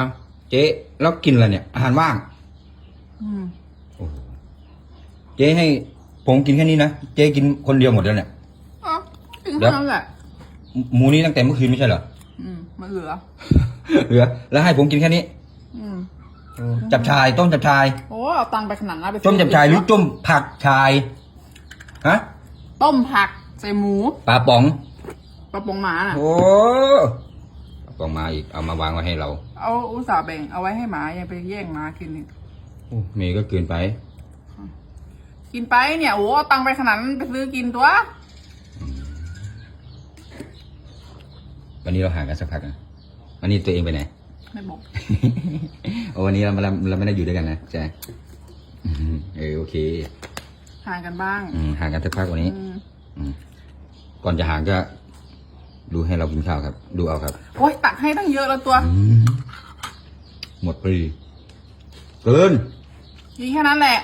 อ้าวเจ๊แล้วกินอะไรเนี่ย อาหารว่างอืมโอ้โหเจ๊ให้ผมกินแค่นี้นะ เจ๊กินคนเดียวหมดแล้วเนี่ยอ๋อกินเดี๋ยวแค่นั้นแหละหมูนี้ตั้งแต่เมื่อคืนไม่ใช่เหรออืมมันเหลือ เหลือ แล้วให้ผมกินแค่นี้ อืมจับชายต้มจับชายโอ้เอาตังค์ไปขนาดนั้นไปซื้อต้มจับชายหรือต้มผักชายฮะต้มผักใส่หมูปลาป๋องปลาปองหมาน่ะโอ้ ปลาป๋องมาอีกเอามาวางไว้ให้เราเอาอุตส่าห์แบ่งเอาไว้ให้หมายังไปแย่งหมากินอีกโอ้เมย์ก็เกินไป กินไปเนี่ยโอ้เอาตังค์ไปขนาดนั้นไปซื้อกินตัว วันนี้เราห่างกันสักพักนะวันนี้ตัวเองไปไหน ไม่บอก โอ้วันนี้เราเราเราไม่ได้อยู่ด้วยกันนะใช่ไหมอืมเออโอเคห่างกันบ้างอืมห่างกันสักพักวันนี้ อืม อืมก่อนจะห่างก็ ดูให้เรากินข้าวครับ ดูเอาครับ โอ้ยตักให้ตั้งเยอะแล้วตัวหมดพอดีเกิน กินแค่นั้นแหละ